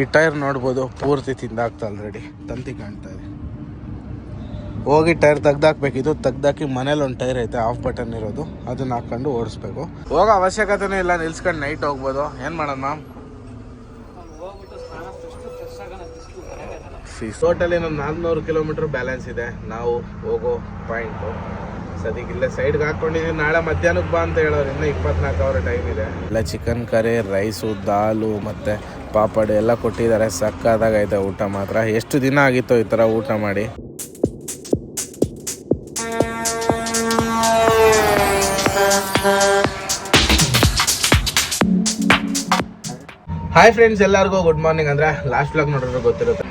ಈ ಟೈರ್ ನೋಡ್ಬೋದು, ಪೂರ್ತಿ ತಿಂದಾಗ್ತಾ ಆಲ್ರೆಡಿ ತಂತಿ ಕಾಣ್ತಾ ಇದೆ. ಹೋಗಿ ಟೈರ್ ತೆಗ್ದಾಕ್ಬೇಕಿದ್ದು ತೆಗ್ದಾಕಿ ಮನೇಲಿ ಒಂದು ಟೈರ್ ಐತೆ ಆಫ್ ಬಟನ್ ಇರೋದು. ಅದನ್ನ ಹಾಕೊಂಡು ಓಡಿಸ್ಬೇಕು. ಹೋಗೋ ಅವಶ್ಯಕತೆನೇ ಇಲ್ಲ, ನಿಲ್ಸ್ಕೊಂಡು ನೈಟ್ ಹೋಗ್ಬೋದು. ಏನು ಮಾಡೋಣ ಮ್ಯಾಮ್ ಟೋಟಲಿ ನಮ್ಮ ನಾಲ್ನೂರು ಕಿಲೋಮೀಟರ್ ಬ್ಯಾಲೆನ್ಸ್ ಇದೆ. ನಾವು ಹೋಗೋ ಪಾಯಿಂಟು ಸದ್ಯಕ್ಕೆ ಇಲ್ಲೇ ಸೈಡ್ಗೆ ಹಾಕೊಂಡಿದ್ದೀವಿ ನಾಳೆ ಮಧ್ಯಾಹ್ನಕ್ಕೆ ಬಾ ಅಂತ ಹೇಳೋರು. ಇನ್ನೂ ಇಪ್ಪತ್ನಾಲ್ಕು ಅವರ್ ಟೈಮ್ ಇದೆ. ಎಲ್ಲ ಚಿಕನ್ ಕರಿ ರೈಸು ದಾಲು ಮತ್ತು ಪಾಪಡ್ ಎಲ್ಲ ಕೊಟ್ಟಿದ್ದಾರೆ. ಸಕ್ಕದಾಗೈತೆ ಊಟ ಮಾತ್ರ. ಎಷ್ಟು ದಿನ ಆಗಿತ್ತು ಈ ಥರ ಊಟ ಮಾಡಿ? ಹಾಯ್ ಫ್ರೆಂಡ್ಸ್ ಎಲ್ಲರಿಗೂ ಗುಡ್ ಮಾರ್ನಿಂಗ್ ಅಂದರೆ ಲಾಸ್ಟ್ ಬ್ಲಾಗ್ ನೋಡಿದ್ರೆ ಗೊತ್ತಿರುತ್ತೆ.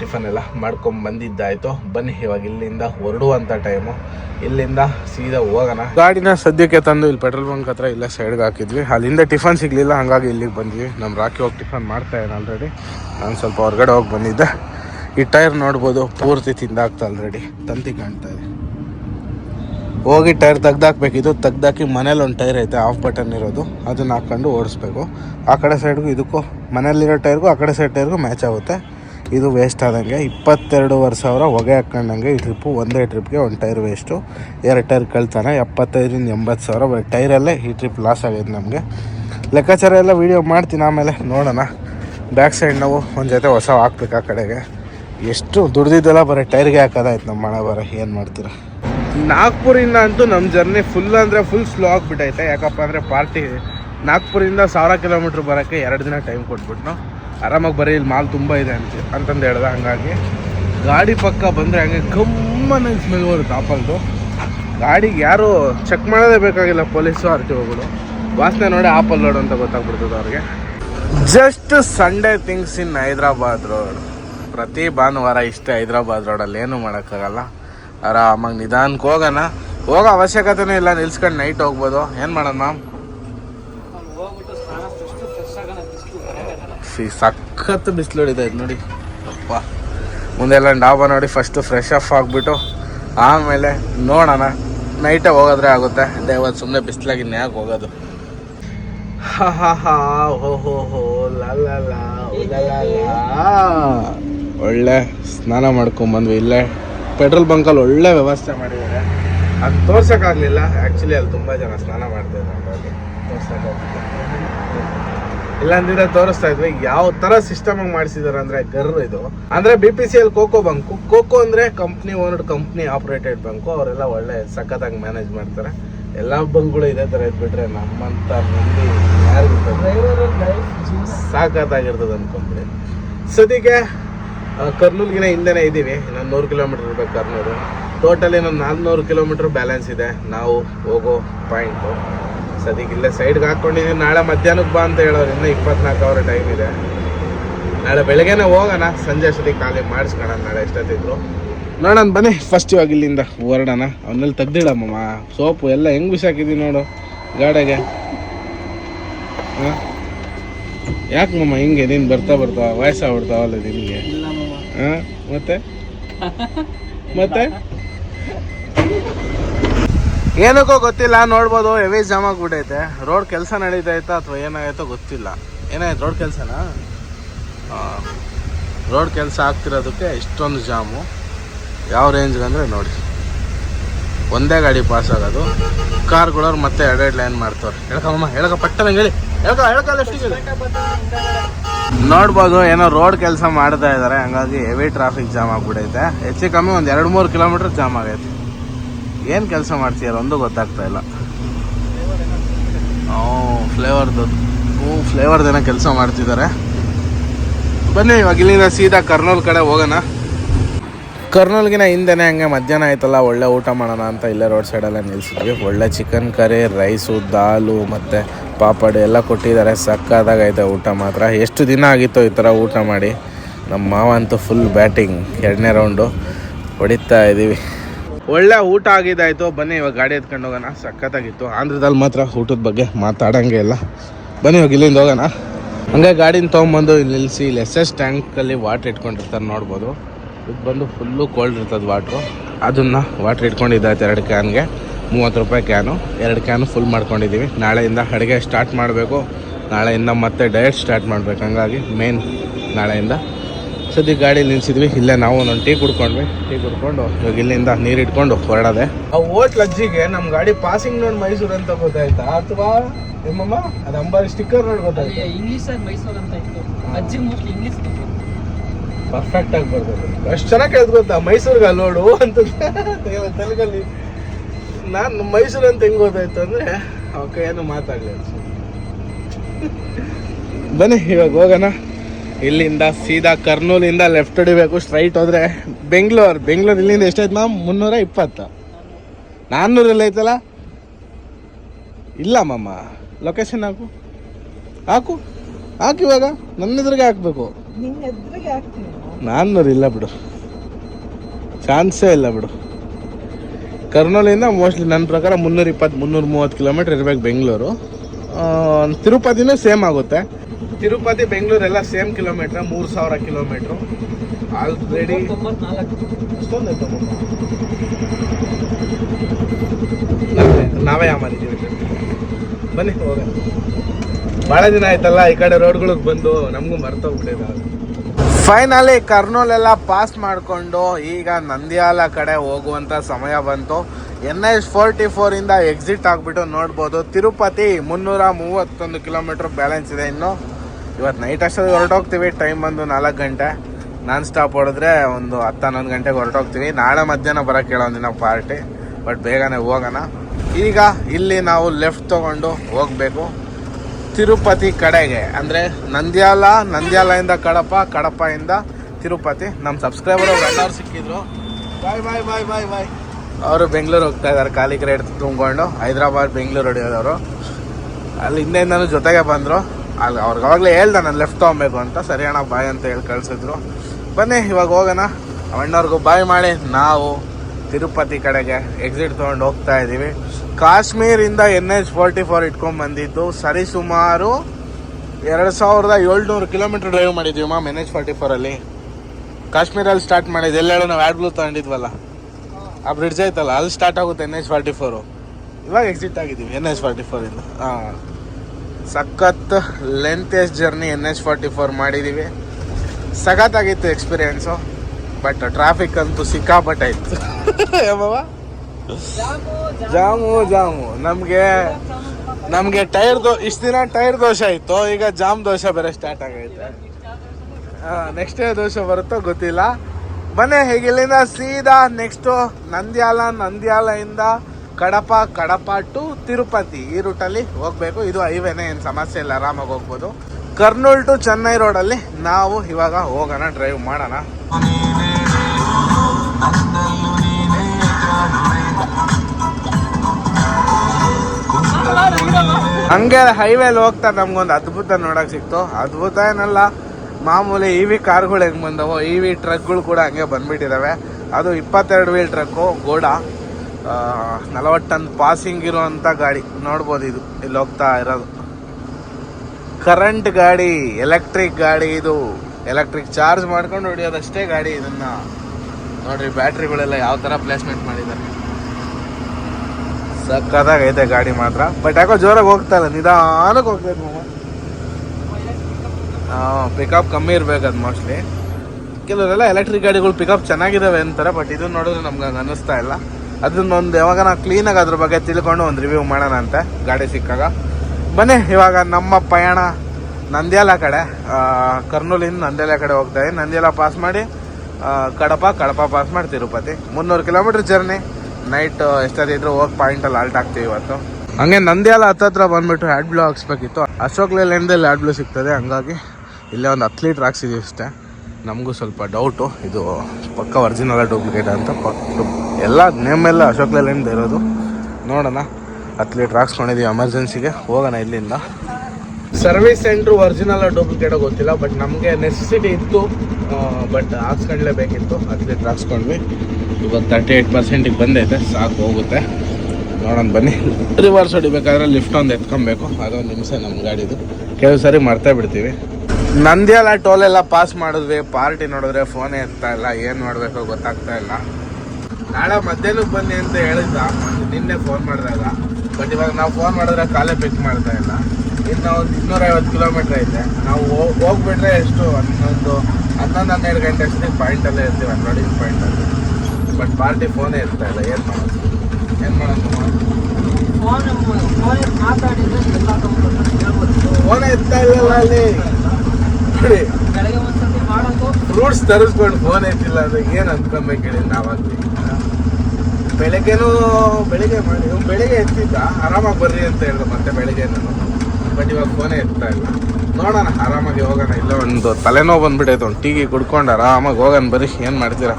ಟಿಫನ್ ಎಲ್ಲ ಮಾಡ್ಕೊಂಡ್ ಬಂದಿದ್ದಾಯಿತು. ಬನ್ನಿ, ಇವಾಗ ಇಲ್ಲಿಂದ ಹೊರಡುವಂಥ ಟೈಮು ಇಲ್ಲಿಂದ ಸೀದಾ ಹೋಗೋಣ. ಗಾಡಿನ ಸದ್ಯಕ್ಕೆ ತಂದು ಇಲ್ಲಿ ಪೆಟ್ರೋಲ್ ಬಂಕ್ ಹತ್ರ ಇಲ್ಲೇ ಸೈಡ್ಗೆ ಹಾಕಿದ್ವಿ. ಅಲ್ಲಿಂದ ಟಿಫನ್ ಸಿಗ್ಲಿಲ್ಲ, ಹಾಗಾಗಿ ಇಲ್ಲಿಗೆ ಬಂದ್ವಿ. ನಮ್ಮ ರಾಕಿ ಹೋಗಿ ಟಿಫನ್ ಮಾಡ್ತಾ ಇದ್ದಾನೆ ಆಲ್ರೆಡಿ ನಾನು ಸ್ವಲ್ಪ ಹೊರಗಡೆ ಹೋಗಿ ಬಂದಿದ್ದೆ. ಈ ಟೈರ್ ನೋಡ್ಬೋದು, ಪೂರ್ತಿ ತಿಂದಾಗ್ತಾ ಆಲ್ರೆಡಿ ತಂತಿ ಕಾಣ್ತಾ ಇದೆ. ಹೋಗಿ ಟೈರ್ ತೆಗ್ದಾಕ್ಬೇಕಿತ್ತು. ತೆಗ್ದಾಕಿ ಮನೇಲಿ ಒಂದು ಟೈರ್ ಐತೆ ಆಫ್ ಬಟನ್ ಇರೋದು. ಅದನ್ನ ಹಾಕೊಂಡು ಓಡಿಸ್ಬೇಕು. ಆ ಕಡೆ ಸೈಡ್ಗೂ ಇದಕ್ಕೂ ಮನೇಲಿರೋ ಟೈರ್ಗೂ ಆ ಕಡೆ ಸೈಡ್ ಟೈರ್ಗೂ ಮ್ಯಾಚ್ ಆಗುತ್ತೆ. ಇದು ವೇಸ್ಟ್ ಆದಂಗೆ ಇಪ್ಪತ್ತೆರಡುವರೆ ಸಾವಿರ ಹೊಗೆ ಹಾಕ್ಕೊಂಡಂಗೆ ಈ ಟ್ರಿಪ್ಪು ಒಂದೇ ಟ್ರಿಪ್ಗೆ ಒಂದು ಟೈರ್ ವೇಸ್ಟು ಎರಡು ಟೈರ್ ಕಳ್ತಾನೆ, ಎಪ್ಪತ್ತೈದರಿಂದ ಎಂಬತ್ತು ಸಾವಿರ ಬರೀ ಟೈರಲ್ಲೇ ಈ ಟ್ರಿಪ್ ಲಾಸ್ ಆಗಿದೆ ನಮಗೆ. ಲೆಕ್ಕಾಚಾರ ಎಲ್ಲ ವೀಡಿಯೋ ಮಾಡ್ತೀನಿ ಆಮೇಲೆ ನೋಡೋಣ. ಬ್ಯಾಕ್ ಸೈಡ್ ನಾವು ಒಂದು ಜೊತೆ ಹೊಸ ಹಾಕ್ಬೇಕು ಆ ಕಡೆಗೆ. ಎಷ್ಟು ದುಡ್ದಿದ್ದೆಲ್ಲ ಬರೀ ಟೈರ್ಗೆ ಹಾಕೋದಾಯ್ತು ನಮ್ಮ ಮನೆ ಬರ ಏನು ಮಾಡ್ತೀರ? ನಾಗ್ಪುರಿಂದ ಅಂತೂ ನಮ್ಮ ಜರ್ನಿ ಫುಲ್ ಅಂದರೆ ಫುಲ್ ಸ್ಲೋ ಆಗಿಬಿಟ್ಟೈತೆ. ಯಾಕಪ್ಪ ಅಂದರೆ ಪಾರ್ಟಿ ನಾಗ್ಪುರಿಂದ ಸಾವಿರ ಕಿಲೋಮೀಟ್ರ್ ಬರೋಕ್ಕೆ ಎರಡು ದಿನ ಟೈಮ್ ಕೊಟ್ಬಿಟ್ಟು ಆರಾಮಾಗಿ ಬರೀ ಇಲ್ಲಿ ಮಾಲ್ ತುಂಬ ಇದೆ ಅಂತ ಅಂತಂದು ಹೇಳ್ದೆ ಹಂಗಾಗಿ ಗಾಡಿ ಪಕ್ಕ ಬಂದರೆ ಹಂಗೆ ಕಮ್ಮನ ಸ್ಮೆಲ್ ಬರುತ್ತೆ ಆಪಲ್ದು ಗಾಡಿಗೆ ಯಾರು ಚೆಕ್ ಮಾಡೋದೇ ಬೇಕಾಗಿಲ್ಲ ಪೊಲೀಸು ಆರ್ ಟಿ ಒಗಳು ವಾಸನೆ ನೋಡಿ ಆಪಲ್ ರೋಡ್ ಅಂತ ಗೊತ್ತಾಗ್ಬಿಡ್ತದೆ ಅವ್ರಿಗೆ. Just Sunday things in Hyderabad road. ಪ್ರತಿ ಭಾನುವಾರ ಇಷ್ಟೇ ಹೈದ್ರಾಬಾದ್ ರೋಡಲ್ಲಿ ಏನು ಮಾಡೋಕ್ಕಾಗಲ್ಲ. ಆರಾಮಾಗಿ ನಿಧಾನಕ್ಕೆ ಹೋಗೋಣ. ಹೋಗೋ ಅವಶ್ಯಕತೆನೇ ಇಲ್ಲ, ನಿಲ್ಸ್ಕೊಂಡು ನೈಟ್ ಹೋಗ್ಬೋದು. ಏನು ಮಾಡೋಣ ಮ್ಯಾಮ್ ಫಿ ಸಖತ್ ಬಿಸಿಲು ಹೊಡಿತೈತೆ ನೋಡಿ. ಅಪ್ಪ. ಮುಂದೆಲ್ಲ ಡಾಬಾ ನೋಡಿ ಫಸ್ಟು ಫ್ರೆಶ್ ಅಪ್ ಆಗಿಬಿಟ್ಟು, ಆಮೇಲೆ ನೋಡೋಣ. ನೈಟೇ ಹೋಗೋದ್ರೆ ಆಗುತ್ತೆ. ದೇವತ್ತು ಸುಮ್ಮನೆ ಬಿಸಿಲಾಗಿ ಯಾಕೆ ಹೋಗೋದು? ಹಾ ಹಾ ಹಾ, ಹೋ. ಒಳ್ಳೆ ಸ್ನಾನ ಮಾಡ್ಕೊಂಬಂದ್ವಿ ಇಲ್ಲೇ. ಪೆಟ್ರೋಲ್ ಬಂಕಲ್ಲಿ ಒಳ್ಳೆ ವ್ಯವಸ್ಥೆ ಮಾಡಿದ್ದಾರೆ. ಅದು ತೋರ್ಸೋಕ್ಕಾಗಲಿಲ್ಲ ಆ್ಯಕ್ಚುಲಿ ಅಲ್ಲಿ ತುಂಬ ಜನ ಸ್ನಾನ ಮಾಡ್ತಾ ಇದ್ದಾರೆ ಹಾಗಾಗಿ ತೋರ್ಸೋಕ್ಕಾಗಲಿಲ್ಲ ಇಲ್ಲಾಂದಿದ್ರೆ ತೋರಿಸ್ತಾ ಇದ್ವಿ. ಯಾವ ತರ ಸಿಸ್ಟಮ್ ಮಾಡಿಸಿದಾರೆ ಅಂದ್ರೆ ಗರ್ ಇದು. ಅಂದ್ರೆ B P C L COCO bunk COCO ಅಂದ್ರೆ company owned company operated bunk ಅವರೆಲ್ಲ ಒಳ್ಳೆ ಸಖತ್ತಾಗಿ ಮ್ಯಾನೇಜ್ ಮಾಡ್ತಾರೆ. ಎಲ್ಲಾ ಬಂಕ್ಗಳು ಇದೇ ತರ ಇದ್ಬಿಟ್ರೆ ನಮ್ಮಂತ ಮಂದಿ ಸಾಕತ್ತಾಗಿರ್ತದೆ ಅನ್ಕೊಂಡ್ರಿ ಸದ್ಯಕ್ಕೆ ಕರ್ನೂಲ್ಗಿನ ಹಿಂದೆನೇ ಇದ್ದೀವಿ ಇನ್ನೊಂದು ನೂರು ಕಿಲೋಮೀಟರ್ ಇರ್ಬೇಕು ಕರ್ನೂಲು. ಟೋಟಲ್ ಇನ್ನೊಂದು ನಾಲ್ನೂರು ಕಿಲೋಮೀಟರ್ ಬ್ಯಾಲೆನ್ಸ್ ಇದೆ. ನಾವು ಹೋಗೋ ಪಾಯಿಂಟು ಸದ್ಯಕ್ಕೆ ಇಲ್ಲೇ ಸೈಡ್ಗೆ ಹಾಕ್ಕೊಂಡಿದ್ದೀನಿ ನಾಳೆ ಮಧ್ಯಾಹ್ನಕ್ಕೆ ಬಾ ಅಂತ ಹೇಳೋರು. ಇನ್ನೂ ಇಪ್ಪತ್ನಾಲ್ಕು ಅವರ್ ಟೈಮ್ ಇದೆ. ನಾಳೆ ಬೆಳಗ್ಗೆನೇ ಹೋಗೋಣ. ಸಂಜೆ ಸದ್ಯಕ್ಕೆ ಖಾಲಿ ಮಾಡಿಸ್ಕೊಳ್ಳೋಣ ನಾಳೆ ಎಷ್ಟೊತ್ತಿದ್ರು. ನೋಡೋಣ ಬನ್ನಿ. ಫಸ್ಟ್ ಇವಾಗ ಇಲ್ಲಿಂದ ಹೊರಡೋಣ. ಅವನಲ್ಲಿ ತೆಗ್ದಿಡಮ್ಮ ಸೋಪು ಎಲ್ಲ ಹೆಂಗೆ ಬಿಸಾಕಿದ್ದೀನಿ ನೋಡು ಗಾಡಿಗೆ. ಹಾಂ? ಯಾಕೆ ಮಮ್ಮ ಹಿಂಗೆ? ನೀನು ಬರ್ತಾ ಬರ್ತಾ ವಯಸ್ಸಾಗ್ಬಿಡ್ತಾವಲ್ಲ ನಿಮಗೆ ಹಾಂ? ಮತ್ತೆ? ಮತ್ತೆ? ಏನಕ್ಕೋ ಗೊತ್ತಿಲ್ಲ, ನೋಡ್ಬೋದು ಹೆವಿ ಜಾಮ್ ಆಗ್ಬಿಟ್ಟೈತೆ ರೋಡ್ ಕೆಲಸ ನಡೀತೈತಾ ಅಥವಾ ಏನಾಗೈತೋ ಗೊತ್ತಿಲ್ಲ. ಏನಾಯ್ತು ರೋಡ್ ಕೆಲಸನಾ? ರೋಡ್ ಕೆಲಸ ಆಗ್ತಿರೋದಕ್ಕೆ ಇಷ್ಟೊಂದು ಜಾಮು ಯಾವ ರೇಂಜ್ಗೆ ಅಂದರೆ ನೋಡಿ. ಒಂದೇ ಗಾಡಿ ಪಾಸ್ ಆಗೋದು. ಕಾರ್ಗಳವ್ರು ಮತ್ತೆ ಎರಡೆರಡು ಲೈನ್ ಮಾಡ್ತಾರೆ ಹೇಳ್ಕಮ್ಮ ಹೇಳ್ಕ ಪಟ್ಟನಂಗೆ ಹೇಳಿ. ಹೇಳ್ಕ ಹೇಳ್ಕಲ್ಲ ನೋಡ್ಬೋದು, ಏನೋ ರೋಡ್ ಕೆಲಸ ಮಾಡ್ತಾ ಇದ್ದಾರೆ ಹಂಗಾಗಿ ಹೆವಿ ಟ್ರಾಫಿಕ್ ಜಾಮ್ ಆಗ್ಬಿಟ್ಟೈತೆ ಹೆಚ್ಚು ಕಮ್ಮಿ ಒಂದು ಎರಡು ಮೂರು ಕಿಲೋಮೀಟ್ರ್ ಜಾಮ್ ಆಗೈತೆ. ಏನು ಕೆಲಸ ಮಾಡ್ತೀಯಾರ ಒಂದು ಗೊತ್ತಾಗ್ತಾ ಇಲ್ಲ. ಫ್ಲೇವರ್ದು ಹ್ಞೂ ಫ್ಲೇವರ್ದೇನೋ ಕೆಲಸ ಮಾಡ್ತಿದ್ದಾರೆ ಬನ್ನಿ, ಇವಾಗ ಇಲ್ಲಿಂದ ಸೀದಾ ಕರ್ನೂಲ್ ಕಡೆ ಹೋಗೋಣ. ಕರ್ನೂಲ್ಗಿನ ಹಿಂದೆನೇ ಹಂಗೆ ಮಧ್ಯಾಹ್ನ ಆಯ್ತಲ್ಲ, ಒಳ್ಳೆ ಊಟ ಮಾಡೋಣ ಅಂತ ಇಲ್ಲೇ ರೋಡ್ ಸೈಡೆಲ್ಲ ನಿಲ್ಸಿದ್ವಿ. ಒಳ್ಳೆ ಚಿಕನ್ ಕರಿ ರೈಸು ದಾಲು ಮತ್ತು ಪಾಪಡ್ ಎಲ್ಲ ಕೊಟ್ಟಿದ್ದಾರೆ. ಸಕ್ಕದಾಗೈತೆ ಊಟ ಮಾತ್ರ. ಎಷ್ಟು ದಿನ ಆಗಿತ್ತು ಈ ಥರ ಊಟ ಮಾಡಿ. ನಮ್ಮ ಮಾವ ಅಂತೂ ಫುಲ್ ಬ್ಯಾಟಿಂಗ್ ಎರಡನೇ ರೌಂಡು ಹೊಡಿತಾ ಇದ್ದೀವಿ ಒಳ್ಳೆ ಊಟ ಆಗಿದ್ದಾಯ್ತು ಬನ್ನಿ, ಇವಾಗ ಗಾಡಿ ಎತ್ಕೊಂಡು ಹೋಗೋಣ. ಸಖತ್ತಾಗಿತ್ತು. ಆಂಧ್ರದಲ್ಲಿ ಮಾತ್ರ ಊಟದ ಬಗ್ಗೆ ಮಾತಾಡಂಗೆ ಇಲ್ಲ. ಬನ್ನಿ, ಇವಾಗ ಇಲ್ಲಿಂದ ಹೋಗೋಣ. ಹಂಗೆ ಗಾಡಿನ ತೊಗೊಂಬಂದು ಇಲ್ಲಿ ನಿಲ್ಲಿಸಿ, ಇಲ್ಲಿ ಎಸ್ ಎಸ್ ಟ್ಯಾಂಕಲ್ಲಿ ವಾಟ್ರ್ ಇಟ್ಕೊಂಡಿರ್ತಾರೆ, ನೋಡ್ಬೋದು. ಇದು ಬಂದು ಫುಲ್ಲು ಕೋಲ್ಡ್ ಇರ್ತದೆ ವಾಟ್ರು ಅದನ್ನು ವಾಟ್ರ್ ಇಟ್ಕೊಂಡಿದ್ದಾಯ್ತು ಎರಡು ಕ್ಯಾನ್ಗೆ ಮೂವತ್ತು ರೂಪಾಯಿ ಕ್ಯಾನು ಎರಡು ಕ್ಯಾನು ಫುಲ್ ಮಾಡ್ಕೊಂಡಿದ್ದೀವಿ. ನಾಳೆಯಿಂದ ಅಡುಗೆ ಸ್ಟಾರ್ಟ್ ಮಾಡಬೇಕು. ನಾಳೆಯಿಂದ ಮತ್ತೆ ಡಯಟ್ ಸ್ಟಾರ್ಟ್ ಮಾಡಬೇಕು. ಹಂಗಾಗಿ ಮೇನ್ ನಾಳೆಯಿಂದ ಸದ್ಯಕ್ಕೆ ಗಾಡಿ ನಿಲ್ಸಿದ್ವಿ. ಇಲ್ಲೇ ನಾವು ಒಂದೊಂದು ಟೀ ಕುಡ್ಕೊಂಡ್ವಿ. ಟೀ ಕುಡ್ಕೊಂಡು ಇವಾಗ ಇಲ್ಲಿಂದ ನೀರು ಇಟ್ಕೊಂಡು ಹೊರಡದೆ. ಆ ಹೋಟ್ಲ್ ಅಜ್ಜಿಗೆ ನಮ್ಮ ಗಾಡಿ ಪಾಸಿಂಗ್ ನೋಡಿ ಮೈಸೂರು ಅಂತ ಗೊತ್ತಾಯ್ತಾ? ಅಥವಾ ನಿಮ್ಮಮ್ಮ ಅದು ಅಂಬಾರಿ ಸ್ಟಿಕ್ಕರ್ ನೋಡಿ ಗೊತ್ತಾಯ್ತು? ಇಂಗ್ಲೀಷ್ ಮೈಸೂರು ಅಂತ ಇತ್ತು. ಅಜ್ಜಿ ಮೋಸ್ಟ್ಲಿ ಇಂಗ್ಲಿಷ್ ಪರ್ಫೆಕ್ಟ್ ಆಗಿ ಬರ್ಬೋದು. ಅಷ್ಟು ಚೆನ್ನಾಗಿ ಕೇಳ್ದು ಗೊತ್ತಾ? ಮೈಸೂರಿಗೆ ನೋಡು ಅಂತ ತೆಲುಗಲ್ಲಿ. ನಾನು ಮೈಸೂರು ಅಂತ ಹೆಂಗ್ ಗೊತ್ತಾಯ್ತು ಅಂದ್ರೆ ಅವಕ್ಕೆ ಏನು ಮಾತಾಡ್ಲಿಲ್ಲ. ಬನ್ನಿ ಇವಾಗ ಹೋಗೋಣ. ಇಲ್ಲಿಂದ ಸೀದಾ ಕರ್ನೂಲಿಂದ ಲೆಫ್ಟ್ ಹೊಡಿಬೇಕು ಸ್ಟ್ರೈಟ್ ಹೋದ್ರೆ ಬೆಂಗಳೂರು. ಬೆಂಗಳೂರು ಇಲ್ಲಿಂದ ಎಷ್ಟಾಯ್ತು ಮ್ಯಾಮ್ ಮುನ್ನೂರ ಇಪ್ಪತ್ತು. ನಾನ್ನೂರಲ್ಲಿ ಐತಲ್ಲ ಇಲ್ಲ ಮಮ್ಮ ಲೊಕೇಶನ್ ಹಾಕು. ಹಾಕು. ಹಾಕು ಇವಾಗ. ನನ್ನ ಎದುರಿಗೆ ಹಾಕಬೇಕು ನಾನ್ನೂರು ಇಲ್ಲ ಬಿಡು. ಚಾನ್ಸೇ ಇಲ್ಲ ಬಿಡು. ಕರ್ನೂಲಿಂದ ಮೋಸ್ಟ್ಲಿ ನನ್ನ ಪ್ರಕಾರ ಮುನ್ನೂರ ಇಪ್ಪತ್ತು ಮುನ್ನೂರ ಮೂವತ್ತು ಕಿಲೋಮೀಟ್ರ್ ಇರ್ಬೇಕು ಬೆಂಗಳೂರು. ತಿರುಪತಿನೂ ಸೇಮ್ ಆಗುತ್ತೆ. ತಿರುಪತಿ ಬೆಂಗಳೂರು ಎಲ್ಲ ಸೇಮ್ ಕಿಲೋಮೀಟ್ರ್ ಮೂರು ಸಾವಿರ ಕಿಲೋಮೀಟ್ರು ಆಲ್ರೆಡಿ ನಾವೇ ನಾವೇ ಯಾಮಾರಿದ್ದೀವಿ ಬನ್ನಿ ಹೋಗ ಭಾಳ ದಿನ ಆಯ್ತಲ್ಲ, ಈ ಕಡೆ ರೋಡ್ಗಳಿಗೆ ಬಂದು ನಮಗೂ ಮರ್ತೋಗ್ಬಿಟ್ಟಿದೆ ಫೈನಲಿ ಕರ್ನೂಲೆಲ್ಲ ಪಾಸ್ ಮಾಡಿಕೊಂಡು ಈಗ ನಂದಿಯಾಲ ಕಡೆ ಹೋಗುವಂಥ ಸಮಯ ಬಂತು. ಎನ್ ಎಸ್ ಫೋರ್ಟಿ ಫೋರಿಂದ ಎಕ್ಸಿಟ್ ಆಗಿಬಿಟ್ಟು ನೋಡ್ಬೋದು. ತಿರುಪತಿ ಮುನ್ನೂರ ಮೂವತ್ತೊಂದು ಕಿಲೋಮೀಟ್ರ್ ಬ್ಯಾಲೆನ್ಸ್ ಇದೆ ಇನ್ನು. ಇವತ್ತು ನೈಟ್ ಅಷ್ಟೊಂದು ಹೊರಟೋಗ್ತೀವಿ. ಟೈಮ್ ಬಂದು ನಾಲ್ಕು ಗಂಟೆ. ನಾನ್ ಸ್ಟಾಪ್ ಹೊಡೆದ್ರೆ ಒಂದು ಹತ್ತು ಹನ್ನೊಂದು ಗಂಟೆಗೆ ಹೊರಟೋಗ್ತೀವಿ. ನಾಳೆ ಮಧ್ಯಾಹ್ನ ಬರೋಕ್ಕೆ ಹೇಳೋಂದಿನ ಪಾರ್ಟಿ ಬಟ್ ಬೇಗನೆ ಹೋಗೋಣ. ಈಗ ಇಲ್ಲಿ ನಾವು ಲೆಫ್ಟ್ ತೊಗೊಂಡು ಹೋಗಬೇಕು. ತಿರುಪತಿ ಕಡೆಗೆ, ಅಂದರೆ ನಂದ್ಯಾಲ ನಂದ್ಯಾಲದಿಂದ ಕಡಪ ಕಡಪಯಿಂದ ತಿರುಪತಿ. ನಮ್ಮ ಸಬ್ಸ್ಕ್ರೈಬರ್ ಎಲ್ಲರೂ ಸಿಕ್ಕಿದ್ರು. ಬಾಯ್ ಬಾಯ್ ಬಾಯ್ ಬಾಯ್ ಬಾಯ್ ಅವರು ಬೆಂಗಳೂರು ಹೋಗ್ತಾ ಇದ್ದಾರೆ, ಖಾಲಿ ಕ್ರೇಡ್ ತುಂಬಿಕೊಂಡು. ಹೈದ್ರಾಬಾದ್, ಬೆಂಗಳೂರು ಹೊಡೆಯೋದವರು. ಅಲ್ಲಿ ಹಿಂದೆಯಿಂದನೂ ಜೊತೆಗೆ ಬಂದರು. ಅಲ್ಲಿ ಅವ್ರಿಗೆ ಅವಾಗಲೇ ಹೇಳ್ದೆ, ನಾನು ಲೆಫ್ಟ್ ತೊಗೊಬೇಕು ಅಂತ. ಸರಿ ಅಣ್ಣ ಬಾಯ್ ಅಂತ ಹೇಳಿ ಕಳಿಸಿದ್ರು. ಬನ್ನಿ, ಇವಾಗ ಹೋಗೋಣ. ಅಣ್ಣವ್ರಿಗೂ ಬಾಯ್ ಮಾಡಿ. ನಾವು ತಿರುಪತಿ ಕಡೆಗೆ ಎಕ್ಸಿಟ್ ತೊಗೊಂಡು ಹೋಗ್ತಾ ಇದ್ದೀವಿ. ಕಾಶ್ಮೀರಿಂದ ಎನ್ ಎಚ್ ಫೋರ್ಟಿ ಫೋರ್ ಇಟ್ಕೊಂಡ್ಬಂದಿದ್ದು ಬಂದಿದ್ದು ಸರಿಸುಮಾರು ಎರಡು ಸಾವಿರದ ಏಳ್ನೂರು ಕಿಲೋಮೀಟರ್ ಡ್ರೈವ್ ಮಾಡಿದ್ದೀವಿ ಮ್ಯಾಮ್ ಎನ್ ಎಚ್ ಫೋರ್ಟಿ ಫೋರಲ್ಲಿ ಕಾಶ್ಮೀರಲ್ಲಿ ಸ್ಟಾರ್ಟ್ ಮಾಡಿದ್ದು. ಎಲ್ಲೆಲ್ಲೂ ನಾವು ಆ್ಯಡ್ ಬ್ಲೂ ತಗೊಂಡಿದ್ವಲ್ಲ? ಆ ಬ್ರಿಡ್ಜ್ ಐತಲ್ಲ ಅಲ್ಲಿ ಸ್ಟಾರ್ಟ್ ಆಗುತ್ತೆ ಎನ್ ಎಚ್ ಫಾರ್ಟಿ ಫೋರು ಇವಾಗ ಎಕ್ಸಿಟ್ ಆಗಿದ್ದೀವಿ ಎನ್ ಎಚ್ ಫಾರ್ಟಿ ಫೋರಿಂದ ಹಾಂ. ಸಖತ್ lengthiest journey N H forty four ಮಾಡಿದ್ದೀವಿ ಸಖತ್ತಾಗಿತ್ತು ಎಕ್ಸ್ಪೀರಿಯೆನ್ಸು ಬಟ್ ಟ್ರಾಫಿಕ್ ಅಂತೂ ಸಿಕ್ಕಾಪಟ್ಟೆ ಇತ್ತು ಯಾವವ ಜಾಮು ಜಾಮು, ನಮಗೆ ನಮಗೆ ಟೈರ್ ದೋ, ಇಷ್ಟು ದಿನ ಟೈರ್ ದೋಷ ಇತ್ತು, ಈಗ ಜಾಮ್ ದೋಷ ಬೇರೆ ಸ್ಟಾರ್ಟ್ ಆಗೈತೆ. ನೆಕ್ಸ್ಟ್ ದೋಷ ಬರುತ್ತೋ ಗೊತ್ತಿಲ್ಲ. ಬನ್ನಿ ಈಗ ಇಲ್ಲಿಂದ ಸೀದಾ ನೆಕ್ಸ್ಟು ನಂದ್ಯಾಲ, ನಂದ್ಯಾಲೆಯಿಂದ ಕಡಪ ಕಡಪ ಟು ತಿರುಪತಿ. ಈ ರೂಟಲ್ಲಿ ಹೋಗಬೇಕು. ಇದು ಹೈವೇನೆ ಏನು ಸಮಸ್ಯೆ ಇಲ್ಲ, ಆರಾಮಾಗಿ ಹೋಗ್ಬೋದು. ಕರ್ನೂಲ್ ಟು ಚೆನ್ನೈ ರೋಡಲ್ಲಿ ನಾವು ಇವಾಗ ಹೋಗೋಣ ಡ್ರೈವ್ ಮಾಡೋಣ. ಹಂಗೆ ಹೈವೇಲಿ ಹೋಗ್ತಾ ನಮ್ಗೊಂದು ಅದ್ಭುತ ನೋಡಕ್ ಸಿಕ್ತು. ಅದ್ಭುತ ಏನಲ್ಲ ಮಾಮೂಲಿ ಇ ವಿ ಕಾರ್ಗಳು ಹೆಂಗೆ ಬಂದವೋ ಇ ವಿ ಟ್ರಕ್ಗಳು ಕೂಡ ಹಂಗೆ ಬಂದ್ಬಿಟ್ಟಿದಾವೆ. ಅದು ಇಪ್ಪತ್ತೆರಡು ವೀಲ್ ಟ್ರಕ್ಕು ಗೋಡ ನಲವತ್ತು ಟನ್ ಪಾಸಿಂಗ್ ಇರುವಂಥ ಗಾಡಿ. ನೋಡ್ಬೋದು ಇದು, ಇಲ್ಲಿ ಹೋಗ್ತಾ ಇರೋದು. ಕರೆಂಟ್ ಗಾಡಿ ಎಲೆಕ್ಟ್ರಿಕ್ ಗಾಡಿ ಇದು. ಎಲೆಕ್ಟ್ರಿಕ್ ಚಾರ್ಜ್ ಮಾಡ್ಕೊಂಡು ಹೊಡಿಯೋದಷ್ಟೇ ಗಾಡಿ ಇದನ್ನ. ನೋಡ್ರಿ, ಬ್ಯಾಟ್ರಿಗಳೆಲ್ಲ ಯಾವ ಥರ ಪ್ಲೇಸ್ಮೆಂಟ್ ಮಾಡಿದ್ದಾರೆ. ಸಕ್ಕತ್ತಾಗೈತೆ ಗಾಡಿ ಮಾತ್ರ. ಬಟ್ ಯಾಕೋ ಜೋರಾಗಿ ಹೋಗ್ತಾ ಇಲ್ಲ, ನಿಧಾನಕ್ಕೆ ಹೋಗ್ತಾ ಮಾಮ ಪಿಕಪ್ ಕಮ್ಮಿ ಇರಬೇಕು ಅದು ಮೋಸ್ಟ್ಲಿ ಕೆಲವರೆಲ್ಲ ಎಲೆಕ್ಟ್ರಿಕ್ ಗಾಡಿಗಳು ಪಿಕಪ್ ಚೆನ್ನಾಗಿದ್ದಾವೆ ಅಂತಾರೆ ಬಟ್ ಇದು ನೋಡಿದ್ರೆ ನಮ್ಗೆ ಹಂಗೆ ಅನ್ನಿಸ್ತಾ ಇಲ್ಲ. ಅದನ್ನೊಂದು ಯಾವಾಗ ನಾವು ಕ್ಲೀನಾಗಿ ಅದ್ರ ಬಗ್ಗೆ ತಿಳ್ಕೊಂಡು ಒಂದು ರಿವ್ಯೂ ಮಾಡೋಣ ಅಂತೆ, ಗಾಡಿ ಸಿಕ್ಕಾಗ. ಬನ್ನಿ, ಇವಾಗ ನಮ್ಮ ಪಯಣ ನಂದ್ಯಾಲ ಕಡೆ. ಕರ್ನೂಲಿಂದ ನಂದ್ಯಾಲ ಕಡೆ ಹೋಗ್ತಾ ಇದ್ದೀನಿ ನಂದ್ಯಾಲ ಪಾಸ್ ಮಾಡಿ ಕಡಪ ಕಡಪ ಪಾಸ್ ಮಾಡಿ ತಿರುಪತಿ. ಮುನ್ನೂರು ಕಿಲೋಮೀಟ್ರ್ ಜರ್ನಿ ನೈಟ್ ಎಷ್ಟಾದಿದ್ರು ಹೋಗಿ ಪಾಯಿಂಟಲ್ಲಿ ಆಲ್ಟ್ ಆಗ್ತೀವಿ ಇವತ್ತು. ಹಂಗೆ ನಂದ್ಯಾಲ ಹತ್ತತ್ರ ಬಂದ್ಬಿಟ್ಟು ಆ್ಯಡ್ ಬ್ಲೂ ಹಾಕ್ಸ್ಬೇಕಿತ್ತು. ಅಶೋಕ್ ಲೇಲ್ಯಾಂಡಲ್ಲಿ ಆ್ಯಡ್ ಬ್ಲೂ ಸಿಗ್ತದೆ, ಹಂಗಾಗಿ ಇಲ್ಲೇ ಒಂದು ಹತ್ತು ಲೀಟ್ರ್ ಹಾಕ್ಸಿದ್ದೀವಿ ಅಷ್ಟೇ. ನಮಗೂ ಸ್ವಲ್ಪ ಡೌಟು ಇದು ಪಕ್ಕ ಒರಿಜಿನಲ್ ಡೂಪ್ಲಿಕೇಟ್ ಅಂತ ಪಕ್ಕ ಎಲ್ಲ ನೇಮ್ ಎಲ್ಲ ಅಶೋಕ್ ಲೇಲ್ಯಾಂಡ್ ಇರೋದು. ನೋಡೋಣ. ಹತ್ತು ಲೀಟ್ರ್ ಹಾಕ್ಸ್ಕೊಂಡಿದ್ದೀವಿ ಎಮರ್ಜೆನ್ಸಿಗೆ ಹೋಗೋಣ ಇಲ್ಲಿಂದ. ಸರ್ವಿಸ್ ಸೆಂಟ್ರ್ ಒರಿಜಿನಲ್ ಡೂಪ್ಲಿಕೇಟ್ ಗೊತ್ತಿಲ್ಲ ಬಟ್ ನಮಗೆ ನೆಸೆಸಿಟಿ ಇತ್ತು. ಬಟ್ ಹಾಕ್ಸ್ಕೊಳ್ಳೇಬೇಕಿತ್ತು ಹತ್ತು ಲೀಟ್ರ್ ಹಾಕ್ಸ್ಕೊಂಡ್ವಿ. ಇವಾಗ ತರ್ಟಿ ಏಯ್ಟ್ ಪರ್ಸೆಂಟಿಗೆ ಬಂದೈತೆ ಸಾಕು, ಹೋಗುತ್ತೆ. ನೋಡೋಣ, ಬನ್ನಿ. ರಿವರ್ಸ್ ಹೊಡಿಬೇಕಾದ್ರೆ ಲಿಫ್ಟ್ ಒಂದು ಎತ್ಕೊಬೇಕು. ಅದೊಂದು ನಿಮಿಷ ನಮ್ಮ ಗಾಡಿದು. ಕೆಲವು ಸರಿ ಮರ್ತೇ ಬಿಡ್ತೀವಿ. ನಂದ್ಯಾಲ ಟೋಲ್ ಎಲ್ಲ ಪಾಸ್ ಮಾಡಿದ್ವಿ ಪಾರ್ಟಿ ನೋಡಿದ್ರೆ ಫೋನೇ ಎತ್ತಾ ಇಲ್ಲ ಏನು ಮಾಡಬೇಕು ಗೊತ್ತಾಗ್ತಾ ಇಲ್ಲ. ನಾಳೆ ಮಧ್ಯಾಹ್ನಕ್ಕೆ ಬನ್ನಿ ಅಂತ ಹೇಳಿದ್ದ ನಿನ್ನೆ ಫೋನ್ ಮಾಡಿದಾಗ ಬಟ್ ಇವಾಗ ನಾವು ಫೋನ್ ಮಾಡಿದ್ರೆ ಕಾಲೇ ಪಿಕ್ ಮಾಡ್ತಾ ಇಲ್ಲ. ಇನ್ನು ಒಂದು ಇನ್ನೂರೈವತ್ತು ಕಿಲೋಮೀಟ್ರ್ ಐತೆ. ನಾವು ಹೋಗ್- ಹೋಗ್ಬಿಟ್ರೆ ಎಷ್ಟು? ಹನ್ನೊಂದು ಹನ್ನೊಂದು ಹನ್ನೆರಡು ಗಂಟೆ ಅಷ್ಟೇ ಪಾಯಿಂಟಲ್ಲೇ ಇರ್ತೀವಿ ಅನ್ಲೋಡಿಂಗ್ ಪಾಯಿಂಟಲ್ಲಿ ಬಟ್ ಪಾರ್ಟಿ ಫೋನೇ ಇರ್ತಾ ಇಲ್ಲ ಏನು ಮಾಡೋದು? ಏನು ಮಾಡೋದು ಫೋನೇ ಇರ್ತಾ ಇಲ್ಲ ಅಲ್ಲಿ. ನೋಡಿ. ಮಾಡೋದು. ಫ್ರೂಟ್ಸ್ ತರಿಸ್ಕೊಂಡು ಫೋನ್ ಐತಿಲ್ಲ ಅದು ಏನು ಅನ್ಕೊಬೇಕು ಕೇಳಿ ನಾವಾಗ್ಲಿ ಬೆಳಗ್ಗೆನೂ ಬೆಳಿಗ್ಗೆ ಮಾಡಿ ಬೆಳಿಗ್ಗೆ ಎತ್ತಿದ್ದ ಆರಾಮಾಗಿ ಬರ್ರಿ ಅಂತ ಹೇಳ್ದೆ ಮತ್ತೆ ಬೆಳಿಗ್ಗೆ ನಾನು. ಬಟ್ ಇವಾಗ ಫೋನೇ ಎತ್ತಾ ಇಲ್ಲ. ನೋಡೋಣ ಆರಾಮಾಗಿ ಹೋಗೋಣ ಇಲ್ಲ ಒಂದು ತಲೆನೋವು ಬಂದ್ಬಿಟ್ಟೈತೆ ಒಂದು ಟೀಗಿ ಕುಡ್ಕೊಂಡು ಆರಾಮಾಗಿ ಹೋಗೋಣ ಬರ್ರಿ ಏನು ಮಾಡ್ತೀರಾ?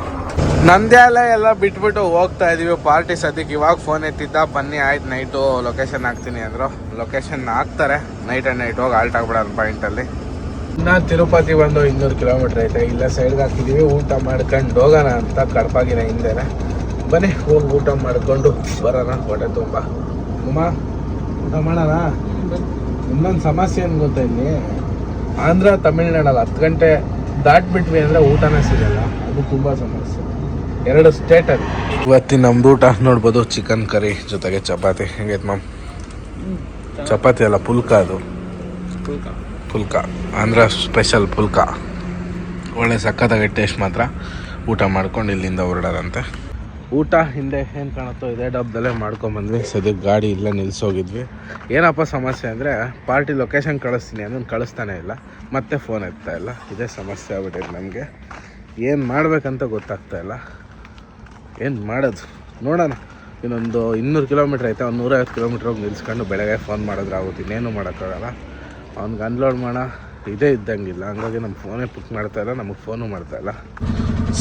ನಂದ್ಯಾಲೆ ಎಲ್ಲ ಬಿಟ್ಬಿಟ್ಟು ಹೋಗ್ತಾ ಇದೀವಿ ಪಾರ್ಟಿ ಸದ್ಯಕ್ಕೆ ಇವಾಗ ಫೋನ್ ಎತ್ತಿದ್ದ ಬನ್ನಿ ಆಯ್ತು ನೈಟು ಲೊಕೇಶನ್ ಹಾಕ್ತೀನಿ ಅಂದರು. ಲೊಕೇಶನ್ ಹಾಕ್ತಾರೆ ನೈಟ್ ಆ್ಯಂಡ್ ನೈಟ್ ಹೋಗಿ ಆಲ್ಟ್ ಆಗ್ಬಿಡೋದು ಪಾಯಿಂಟಲ್ಲಿ ನಾ ತಿರುಪತಿ ಬಂದು ಇನ್ನೂರು ಕಿಲೋಮೀಟರ್ ಐತೆ. ಇಲ್ಲ ಸೈಡ್ಗೆ ಹಾಕಿದ್ದೀವಿ ಊಟ ಮಾಡ್ಕೊಂಡು ಹೋಗೋಣ ಅಂತ ಕಡಪಾಗಿನ ಹಿಂದೆನೆ. ಬನ್ನಿ ಹೋಗಿ ಊಟ ಮಾಡಿಕೊಂಡು ಬರೋಣ ಹೊಟ್ಟೆ ತುಂಬ. ಅಮ್ಮ ಊಟ ಮಾಡೋಣ? ಇನ್ನೊಂದು ಸಮಸ್ಯೆ ಏನು ಗೊತ್ತಾ ಇಲ್ಲಿ? ಆಂಧ್ರ ತಮಿಳ್ನಾಡಲ್ಲಿ ಹತ್ತು ಗಂಟೆ ದಾಟ್ಬಿಟ್ವಿ ಅಂದರೆ ಊಟನೇ ಸಿಗಲ್ಲ. ಅದು ತುಂಬ ಸಮಸ್ಯೆ. ಎರಡು ಸ್ಟೇಟಲ್ಲಿ ಇವತ್ತಿನ ನಮ್ದು ಊಟ ನೋಡ್ಬೋದು. ಚಿಕನ್ ಕರಿ ಜೊತೆಗೆ ಚಪಾತಿ. ಹೆಂಗೈತೆ ಮ್ಯಾಮ್ ಚಪಾತಿ ಅಲ್ಲ ಪುಲ್ಕ ಅದು. ಪುಲ್ಕ. ಆಂಧ್ರ ಸ್ಪೆಷಲ್ ಪುಲ್ಕ. ಒಳ್ಳೆ ಸಖತ್ತಾಗಿ ಟೇಸ್ಟ್ ಮಾತ್ರ ಊಟ ಮಾಡ್ಕೊಂಡು ಇಲ್ಲಿಂದ ಹೊರಡೋದಂತೆ. ಊಟ ಹಿಂದೆ ಏನು ಕಾಣುತ್ತೋ ಇದೇ ಡಬ್ಬದಲ್ಲೇ ಮಾಡ್ಕೊಂಬಂದ್ವಿ ಸದ್ಯಕ್ಕೆ ಗಾಡಿ ಇಲ್ಲೇ ನಿಲ್ಸೋಗಿದ್ವಿ. ಏನಪ್ಪ ಸಮಸ್ಯೆ ಅಂದರೆ ಪಾರ್ಟಿ ಲೊಕೇಶನ್ ಕಳಿಸ್ತೀನಿ ಅದನ್ನು ಕಳಿಸ್ತಾನೆ ಇಲ್ಲ. ಮತ್ತೆ ಫೋನ್ ಎತ್ತಾ ಇಲ್ಲ. ಇದೇ ಸಮಸ್ಯೆ ಆಗ್ಬಿಟ್ಟಿದೆ ನಮಗೆ. ಏನು ಮಾಡಬೇಕಂತ ಗೊತ್ತಾಗ್ತಾ ಇಲ್ಲ. ಏನು ಮಾಡೋದು? ನೋಡೋಣ. ಇನ್ನೊಂದು ಇನ್ನೂರು ಕಿಲೋಮೀಟ್ರ್ ಐತೆ, ಒಂದು ನೂರೈವತ್ತು ಕಿಲೋಮೀಟ್ರ್ ಹೋಗಿ ನಿಲ್ಸ್ಕೊಂಡು ಬೆಳಗ್ಗೆ ಫೋನ್ ಮಾಡಿದ್ರೆ ಆಗುತ್ತೆ ಇನ್ನೇನು ಮಾಡೋಕ್ಕಾಗಲ್ಲ. ಅವ್ನಿಗೆ ಅನ್ಲೋಡ್ ಮಾಡೋಣ ಇದೇ ಇದ್ದಂಗಿಲ್ಲ. ಹಂಗಾಗಿ ನಮ್ಮ ಫೋನೇ ಪಿಕ್ ಮಾಡ್ತಾ ಇಲ್ಲ, ನಮಗೆ ಫೋನು ಮಾಡ್ತಾ ಇಲ್ಲ.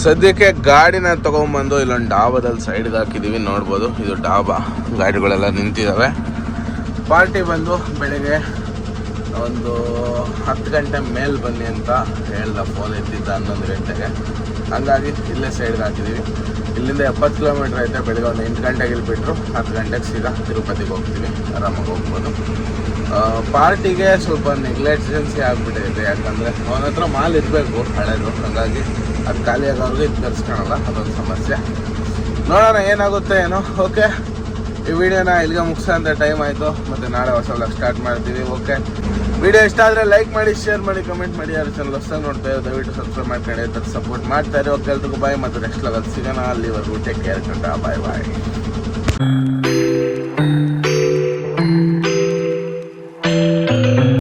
ಸದ್ಯಕ್ಕೆ ಗಾಡಿನ ತೊಗೊಂಬಂದು ಇಲ್ಲೊಂದು ಡಾಬಾದಲ್ಲಿ ಸೈಡ್ಗೆ ಹಾಕಿದ್ದೀವಿ ನೋಡ್ಬೋದು. ಇದು ಡಾಬಾ. ಗಾಡಿಗಳೆಲ್ಲ ನಿಂತಿದ್ದಾವೆ ಪಾರ್ಟಿ ಬಂದು ಬೆಳಗ್ಗೆ ಒಂದು ಹತ್ತು ಗಂಟೆ ಮೇಲೆ ಬನ್ನಿ ಅಂತ ಹೇಳ್ದ ಫೋನ್ ಎತ್ತಿದ್ದ ಹನ್ನೊಂದು ಗಂಟೆಗೆ. ಹಂಗಾಗಿ ಇಲ್ಲೇ ಸೈಡ್ಗೆ ಹಾಕಿದ್ದೀವಿ ಇಲ್ಲಿಂದ ಎಪ್ಪತ್ತು ಕಿಲೋಮೀಟ್ರ್ ಐತೆ ಬೆಳಗ್ಗೆ ಒಂದು ಎಂಟು ಗಂಟೆಗೆ ಇಲ್ಲಿ ಬಿಟ್ಟರು ಹತ್ತು ಗಂಟೆಗೆ ಸೀದಾ ತಿರುಪತಿಗೆ ಹೋಗ್ತೀವಿ ಆರಾಮಾಗಿ ಹೋಗ್ಬೋದು. ಪಾರ್ಟಿಗೆ ಸ್ವಲ್ಪ ನೆಗ್ಲೆಜೆನ್ಸಿ ಆಗಿಬಿಟ್ಟಿದೆ. ಯಾಕಂದರೆ ಅವನ ಹತ್ರ ಮಾಲ್ ಇರಬೇಕು, ಹಳೆದು. ಹಾಗಾಗಿ ಅದು ಖಾಲಿ ಆಗೋರ್ಗು ಇದು ಕರ್ಸ್ಕೊಳಲ್ಲ ಅದೊಂದು ಸಮಸ್ಯೆ. ನೋಡೋಣ ಏನಾಗುತ್ತೆ ಏನೋ. ಓಕೆ ಈ ವಿಡಿಯೋನ ಇಲ್ಲಿಗೆ ಅಂತ ಟೈಮ್ ಆಯಿತು. ಮತ್ತು ನಾಳೆ ಹೊಸ ಸ್ಟಾರ್ಟ್ ಮಾಡ್ತೀವಿ. ಓಕೆ ವಿಡಿಯೋ ಇಷ್ಟ ಆದರೆ ಲೈಕ್ ಮಾಡಿ, ಶೇರ್ ಮಾಡಿ, ಕಮೆಂಟ್ ಮಾಡಿ. ಯಾರು ಚಾನಲ್ ಹೊಸ ನೋಡ್ತಾ ಇರೋ, ದಯವಿಟ್ಟು ಸಬ್ಸ್ಕ್ರೈಬ್ ಮಾಡ್ಕೊಂಡು ಇದ್ರೆ ಸಪೋರ್ಟ್ ಮಾಡ್ತಾರೆ ಓಕೆ ಎಲ್ರಿಗೂ ಬಾಯ್ ಮತ್ತು ನೆಕ್ಸ್ಟ್ ಲೆವೆಲ್ ಸಿಗೋಣ. ಅಲ್ಲಿವರೆಗೂ ಟೇಕ್ ಕೇರ್ ಕಂಡ ಬಾಯ್ ಬಾಯ್